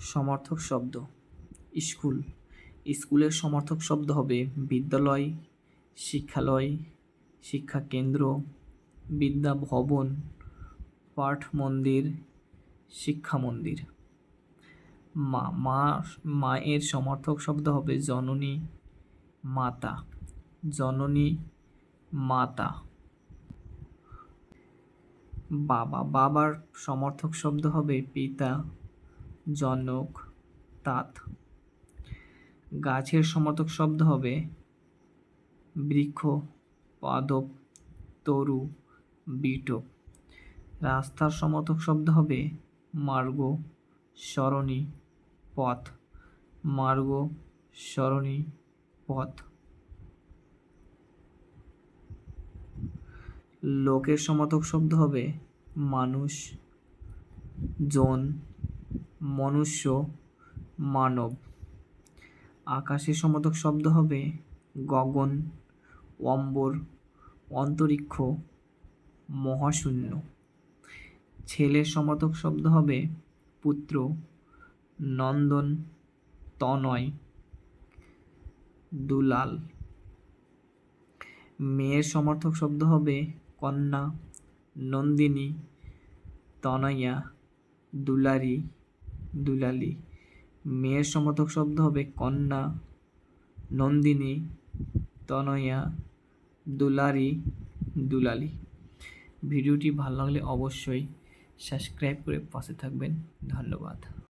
সমর্থক শব্দ। স্কুল। স্কুলের সমর্থক শব্দ হবে বিদ্যালয়, শিক্ষালয় শিক্ষা কেন্দ্র বিদ্যা পাঠ মন্দির শিক্ষা মন্দির মা মা, মায়ের সমর্থক শব্দ হবে জননী, মাতা। জননী, মাতা। বাবা, বাবার সমর্থক শব্দ হবে পিতা। জনক, তাত। গাছের সমর্থক শব্দ হবে বৃক্ষ, পাদপ, তরু বিটপ রাস্তার সমর্থক শব্দ হবে মার্গ, সরণি, পথ। মার্গ, সরণি, পথ। লোকের সমর্থক শব্দ হবে মানুষ, জন। মনুষ্য মানব। আকাশের সমর্থক শব্দ হবে গগন, অম্বর, অন্তরিক্ষ, মহাশূন্য। ছেলের সমর্থক শব্দ হবে পুত্র, নন্দন, তনয়, দুলাল। মেয়ের সমর্থক শব্দ হবে কন্যা, নন্দিনী, তনয়া, দুলারি। দুলালি। মেয়ের সমর্থক শব্দ হবে কন্যা, নন্দিনী, তনয়া, দুলারি, দুলালি। ভিডিওটি ভালো লাগলে অবশ্যই সাবস্ক্রাইব করে পাশে থাকবেন। ধন্যবাদ।